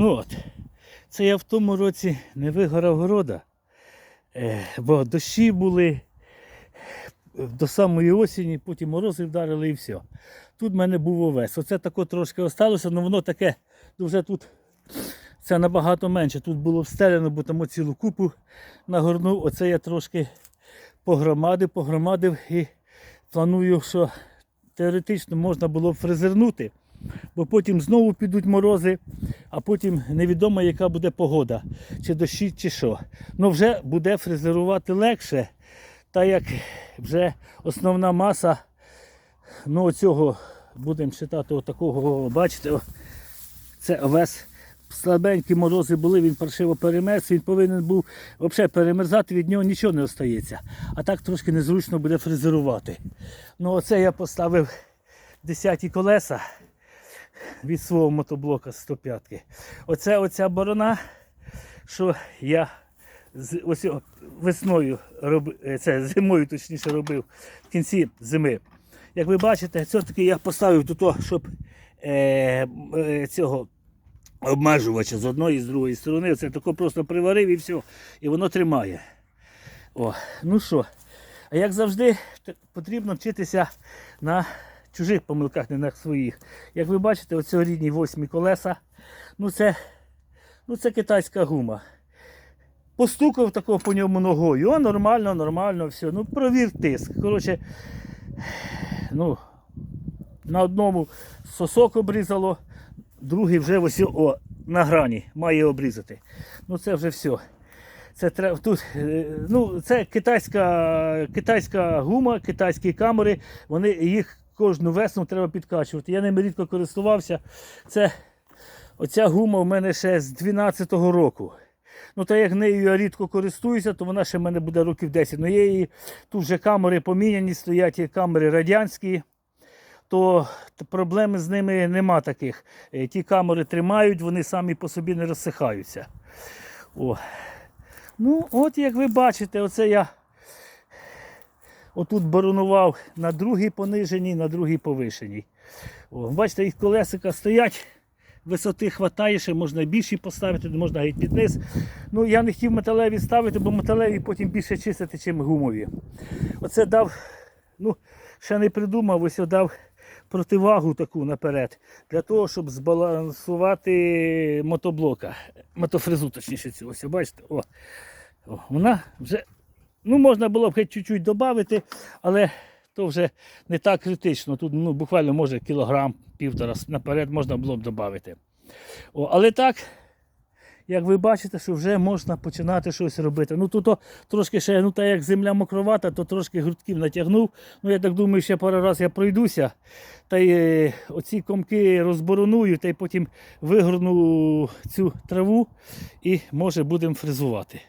Ну от, це я в тому році не вигорав города, е, бо дощі були до самої осені, потім морози вдарили і все. Тут в мене був овес. Оце тако трошки осталося, але воно таке дуже тут. Це набагато менше. Тут було встелено, бо там цілу купу нагорнув. Оце я трошки погромадив, погромадив і планую, що теоретично можна було б фрезернути, бо потім знову підуть морози, а потім невідомо, яка буде погода, чи дощі, чи що. Ну вже буде фрезерувати легше, так як вже основна маса ну, оцього, будемо читати, отакого, бачите, це овес. Слабенькі морози були, він паршиво перемерз, він повинен був взагалі перемерзати, від нього нічого не остається. А так трошки незручно буде фрезерувати. Ну оце я поставив 10 колеса від свого мотоблока 105. Оце оця борона, що я ось весною робив, це зимою точніше робив в кінці зими. Як ви бачите, все-таки я поставив тут, щоб е, е, цього обмежувача з одної і з другої сторони. Це тако просто приварив і все. І воно тримає. О, ну що, а як завжди, потрібно вчитися на чужих помилках, не на своїх. Як ви бачите, оце рідні восьмі колеса. Ну це, ну це китайська гума. Постукав такого по ньому ногою. О, нормально, нормально, все. Ну, провір тиск. Коротше, ну, на одному сосок обрізало, другий вже ось о, на грані має обрізати. Ну це вже все. Це тут. е, Ну, це китайська, китайська гума, китайські камери. Вони їх кожну весну треба підкачувати. Я ними рідко користувався. Це оця гума в мене ще з 12-го року. Ну, та як нею я рідко користуюся, то вона ще в мене буде років 10. Ну, є її, тут вже камери поміняні, стоять і камери радянські то проблеми з ними нема таких. Е, Ті камери тримають, вони самі по собі не розсихаються. О. Ну, от як ви бачите, оце я отут боронував на другій пониженій, на другій повишеній. Бачите, їх колесика стоять. Висоти хватає, ще можна більші поставити, можна геть під низ. Ну, я не хотів металеві ставити, бо металеві потім більше чистити, ніж гумові. Оце дав, ну, ще не придумав, ось дав противагу таку наперед, для того, щоб збалансувати мотоблока. Мотофрезу, точніше. Ось, бачите, о, о, вона вже, ну, можна було б хоч чуть-чуть додати, але то вже не так критично. Тут ну, буквально може кілограм, півтора наперед можна було б додати. О, але так, як ви бачите, що вже можна починати щось робити. Ну тут трошки ще, ну так як земля мокровата, то трошки грудків натягнув. Ну я так думаю, ще пару разів я пройдуся. Та й е, оці комки розбороную, та й потім вигорну цю траву і може будемо фрезувати.